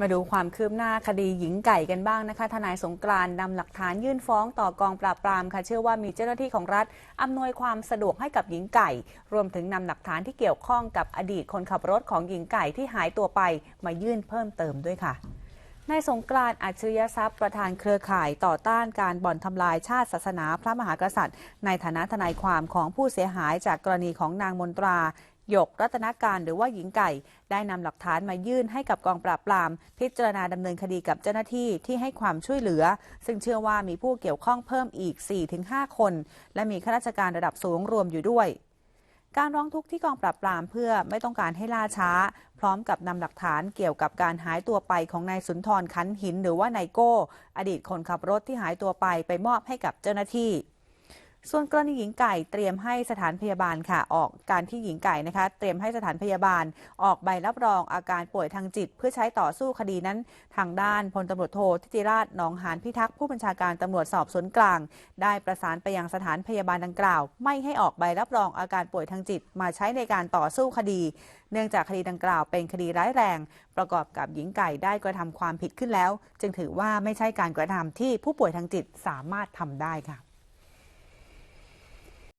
มาดูความคืบหน้าคดีหญิงไก่กันบ้างนะคะ ทนายสงกรานนำหลักฐานยื่นฟ้องต่อกองปราบปรามค่ะ เชื่อว่ามีเจ้าหน้าที่ของรัฐอำนวยความสะดวกให้กับหญิงไก่ รวมถึงนำหลักฐานที่เกี่ยวข้องกับอดีตคนขับรถของหญิงไก่ที่หายตัวไป มายื่นเพิ่มเติมด้วยค่ะนายสงกรานต์อัจฉริยทรัพย์ประธานเครือข่ายต่อต้านการบ่อนทำลายชาติศาสนาพระมหากษัตริย์ ในฐานะทนายความของผู้เสียหายจากกรณีของนางมนตรา หยกรัตนการหรือว่าหญิงไก่ ได้นำหลักฐานมายื่นให้กับกองปราบปราม พิจารณาดำเนินคดีกับเจ้าหน้าที่ที่ให้ความช่วยเหลือ ซึ่งเชื่อว่ามีผู้เกี่ยวข้องเพิ่มอีก 4-5 คน และมีข้าราชการระดับสูงรวมอยู่ด้วยการร้องทุกข์ที่กองปราบปรามเพื่อไม่ต้องการให้ล่าช้า พร้อมกับนำหลักฐานเกี่ยวกับการหายตัวไปของนายสุนทรคันหินหรือว่านายโก้ อดีตคนขับรถที่หายตัวไปไปมอบให้กับเจ้าหน้าที่ ส่วนกรณีหญิงไก่เตรียมให้สถานพยาบาลค่ะออกการที่หญิงไก่นะคะเตรียมให้สถานพยาบาลออกใบรับรองอาการป่วยทางจิต เพื่อใช้ต่อสู้คดีนั้น ทางด้านพลตำรวจโททิติราชหนองหานพิทักษ์ผู้บัญชาการตำรวจสอบสวนกลาง ได้ประสานไปยังสถานพยาบาลดังกล่าว ไม่ให้ออกใบรับรองอาการป่วยทางจิต มาใช้ในการต่อสู้คดี เนื่องจากคดีดังกล่าวเป็นคดีร้ายแรง ประกอบกับหญิงไก่ได้กระทำความผิดขึ้นแล้ว จึงถือว่าไม่ใช่การกระทำที่ผู้ป่วยทางจิตสามารถทำได้ค่ะ